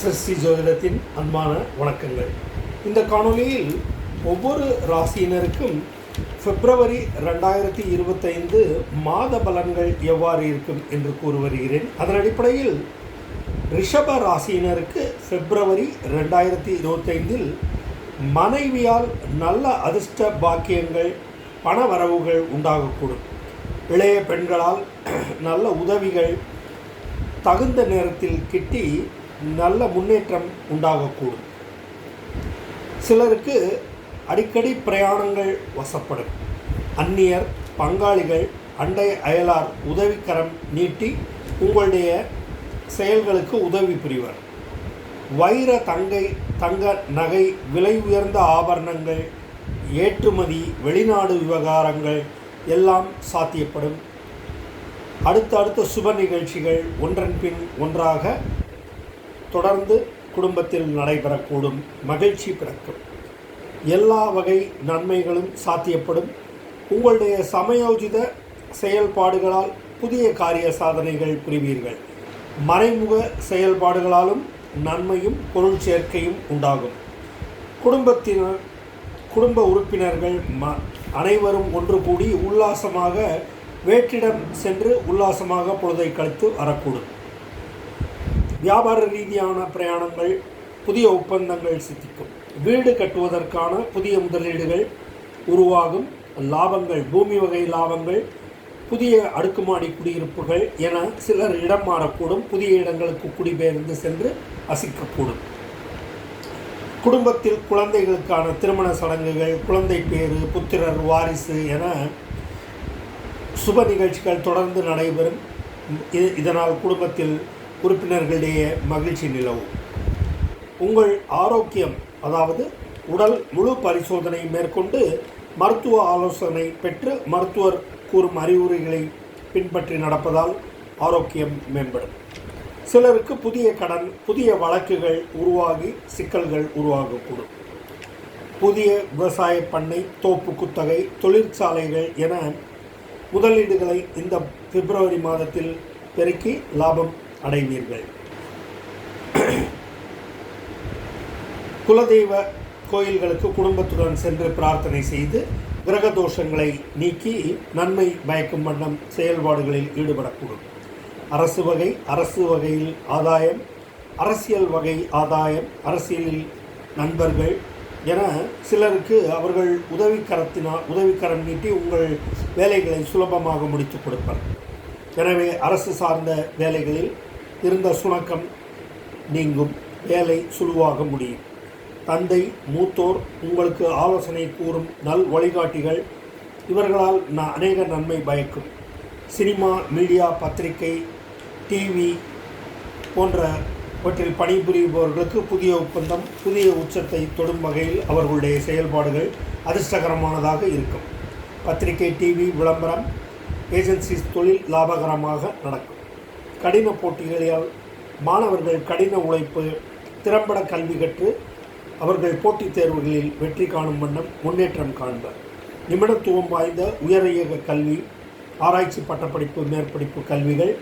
சிருஷ்டி ஜோதிடத்தின் அன்பான வணக்கங்கள். இந்த காணொலியில் ஒவ்வொரு ராசியினருக்கும் பிப்ரவரி ரெண்டாயிரத்தி இருபத்தைந்து மாத பலன்கள் எவ்வாறு இருக்கும் என்று கூறி வருகிறேன். அதன் அடிப்படையில் ரிஷப ராசியினருக்கு பிப்ரவரி ரெண்டாயிரத்தி இருபத்தைந்தில் மனைவியால் நல்ல அதிர்ஷ்ட பாக்கியங்கள் பண வரவுகள் உண்டாகக்கூடும். இளைய பெண்களால் நல்ல உதவிகள் தகுந்த நேரத்தில் கிட்டி நல்ல முன்னேற்றம் உண்டாகக்கூடும். சிலருக்கு அடிக்கடி பிரயாணங்கள் வசப்படும். அந்நியர் பங்காளிகள் அண்டை அயலார் உதவிக்கரம் நீட்டி உங்களுடைய செயல்களுக்கு உதவி புரிவர். வைர தங்கை தங்க நகை விலை உயர்ந்த ஆபரணங்கள் ஏற்றுமதி வெளிநாடு விவகாரங்கள் எல்லாம் சாத்தியப்படும். அடுத்தடுத்த சுப நிகழ்ச்சிகள் ஒன்றன் பின் ஒன்றாக தொடர்ந்து குடும்பத்தில் நடைபெறக்கூடும் மகிழ்ச்சி பிறக்கும். எல்லா வகை நன்மைகளும் சாத்தியப்படும். உங்களுடைய சமயோஜித செயல்பாடுகளால் புதிய காரிய சாதனைகள் புரிவீர்கள். மறைமுக செயல்பாடுகளாலும் நன்மையும் பொருள் சேர்க்கையும் உண்டாகும். குடும்பத்தினர் குடும்ப உறுப்பினர்கள் ம அனைவரும் ஒன்று கூடி உல்லாசமாக வேற்றிடம் சென்று உல்லாசமாக பொழுதை கழித்து வரக்கூடும். வியாபார ரீதியான பிரயாணங்கள் புதிய ஒப்பந்தங்கள் சித்திக்கும். வீடு கட்டுவதற்கான புதிய முதலீடுகள் உருவாகும். லாபங்கள் பூமி வகை லாபங்கள் புதிய அடுக்குமாடி குடியிருப்புகள் என சிலர் இடம் மாறக்கூடும். புதிய இடங்களுக்கு குடிபெயர்ந்து சென்று வசிக்கக்கூடும். குடும்பத்தில் குழந்தைகளுக்கான திருமண சடங்குகள் குழந்தை பேறு புத்திரர் வாரிசு என சுப நிகழ்ச்சிகள் தொடர்ந்து நடைபெறும். இதனால் குடும்பத்தில் உறுப்பினர்களிடையே மகிழ்ச்சி நிலவும். உங்கள் ஆரோக்கியம் அதாவது உடல் முழு பரிசோதனை மேற்கொண்டு மருத்துவ ஆலோசனை பெற்று மருத்துவர் கூறும் அறிவுரைகளை பின்பற்றி நடப்பதால் ஆரோக்கியம் மேம்படும். சிலருக்கு புதிய கடன் புதிய வழக்குகள் உருவாகி சிக்கல்கள் உருவாகக்கூடும். புதிய விவசாய பண்ணை தோப்பு குத்தகை தொழிற்சாலைகள் என முதலீடுகளை இந்த பிப்ரவரி மாதத்தில் பெருக்கி லாபம் அடைவீர்கள். குலதெய்வ கோயில்களுக்கு குடும்பத்துடன் சென்று பிரார்த்தனை செய்து கிரக தோஷங்களை நீக்கி நன்மை பயக்கும் வண்ணம் செயல்பாடுகளில் ஈடுபடக்கூடும். அரசு வகை அரசு வகையில் ஆதாயம் அரசியல் வகை ஆதாயம் அரசியலில் நண்பர்கள் என சிலருக்கு அவர்கள் உதவிக்கரத்தினால் உதவிக்கரம் நீட்டி உங்கள் வேலைகளை சுலபமாக முடித்துக் கொடுப்பர். எனவே அரசு சார்ந்த வேலைகளில் இருந்த சுணக்கம் நீங்கும். வேலை சுழுவாக முடியும். தந்தை மூத்தோர் உங்களுக்கு ஆலோசனை கூறும் நல் வழிகாட்டிகள். இவர்களால் நான் அநேக நன்மை பயக்கும். சினிமா மீடியா பத்திரிகை டிவி போன்றவற்றில் பணிபுரிபவர்களுக்கு புதிய ஒப்பந்தம் புதிய உச்சத்தை தொடும் வகையில் அவர்களுடைய செயல்பாடுகள் அதிர்ஷ்டகரமானதாக இருக்கும். பத்திரிகை டிவி விளம்பரம் ஏஜென்சிஸ் தொழில் லாபகரமாக நடக்கும். கடின போட்டிகளால் மாணவர்கள் கடின உழைப்பு திறம்பட கல்வி கற்று அவர்கள் போட்டித் தேர்வுகளில் வெற்றி காணும் வண்ணம் முன்னேற்றம் காண்பர். நிபுணத்துவம் வாய்ந்த உயர் இயக்க கல்வி ஆராய்ச்சி பட்டப்படிப்பு மேற்படிப்பு கல்விகள்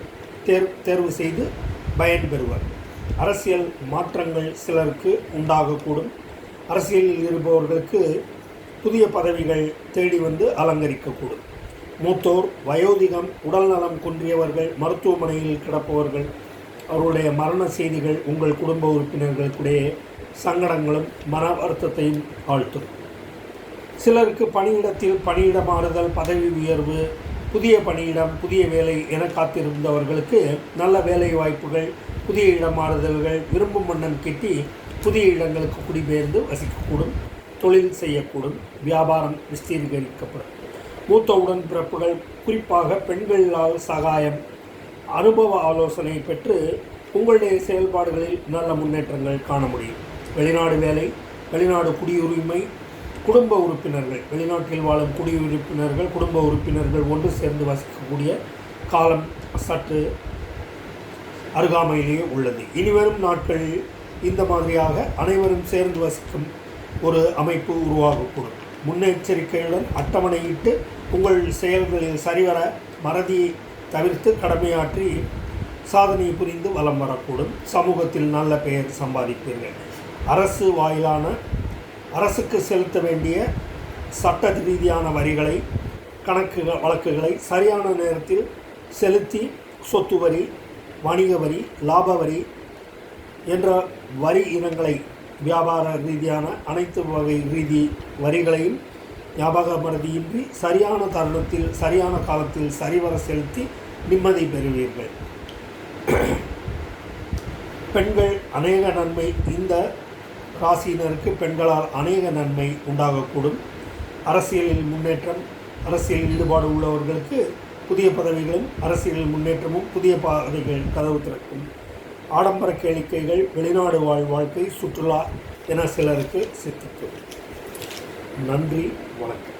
தேர் தேர்வு செய்து பயன்பெறுவர் அரசியல் மாற்றங்கள் சிலருக்கு உண்டாகக்கூடும். அரசியலில் இருப்பவர்களுக்கு புதிய பதவிகள் தேடி வந்து அலங்கரிக்கக்கூடும். மூத்தோர் வயோதிகம் உடல்நலம் குன்றியவர்கள் மருத்துவமனையில் கிடப்பவர்கள் அவருடைய மரண செய்திகள் உங்கள் குடும்ப உறுப்பினர்களுக்கிடையே சங்கடங்களும் மன வருத்தத்தையும் ஆழ்த்தும். சிலருக்கு பணியிடத்தில் பணியிட மாறுதல் பதவி உயர்வு புதிய பணியிடம் புதிய வேலை என காத்திருந்தவர்களுக்கு நல்ல வேலை வாய்ப்புகள் புதிய இடமாறுதல்கள் விரும்பும் வண்ணம் கிட்டி புதிய இடங்களுக்கு குடிபெயர்ந்து வசிக்கக்கூடும் தொழில் செய்யக்கூடும் வியாபாரம் விஸ்தீர்கரிக்கப்படும். மூத்த உடன்பிறப்புகள் குறிப்பாக பெண்களால் சகாயம். அனுபவ ஆலோசனை பெற்று உங்களுடைய செயல்பாடுகளில் நல்ல முன்னேற்றங்கள் காண முடியும். வெளிநாடு வேலை வெளிநாடு குடியுரிமை குடும்ப உறுப்பினர்கள். வெளிநாட்டில் வாழும் குடியுறுப்பினர்கள் குடும்ப உறுப்பினர்கள் ஒன்று சேர்ந்து வசிக்கக்கூடிய காலம் சற்று அருகாமையிலேயே உள்ளது. இனிவரும் நாட்களில் இந்த மாதிரியாக அனைவரும் சேர்ந்து வசிக்கும் ஒரு அமைப்பு உருவாகக்கூடும். முன்னெச்சரிக்கையுடன் அட்டவணையிட்டு உங்கள் செயல்களில் சரிவர மறதியை தவிர்த்து கடமையாற்றி சாதனை புரிந்து வலம் வரக்கூடும். சமூகத்தில் நல்ல பெயர் சம்பாதிப்பீர்கள். அரசு வாயிலான அரசுக்கு செலுத்த வேண்டிய சட்ட ரீதியான வரிகளை கணக்கு வழக்குகளை சரியான நேரத்தில் செலுத்தி சொத்து வரி வணிக வரி லாப வரி என்ற வரி இனங்களை வியாபார ரீதியான அனைத்து வகை ரீதி வரிகளையும் ஞாபகப்படுத்தியின்றி சரியான தருணத்தில் சரியான காலத்தில் சரிவர செலுத்தி நிம்மதி பெறுவீர்கள். பெண்கள் அநேக நன்மை இந்த ராசியினருக்கு பெண்களால் அநேக நன்மை உண்டாகக்கூடும். அரசியலில் முன்னேற்றம் அரசியலில் ஈடுபாடு உள்ளவர்களுக்கு புதிய பதவிகளும் அரசியலில் முன்னேற்றமும் புதிய பாதைகள் கதவு திறக்கும். ஆடம்பர கேளிக்கைகள் வெளிநாடு வாழ் வாழ்க்கை சுற்றுலா என சிலருக்கு சித்திக்கும். நன்றி வணக்கம்.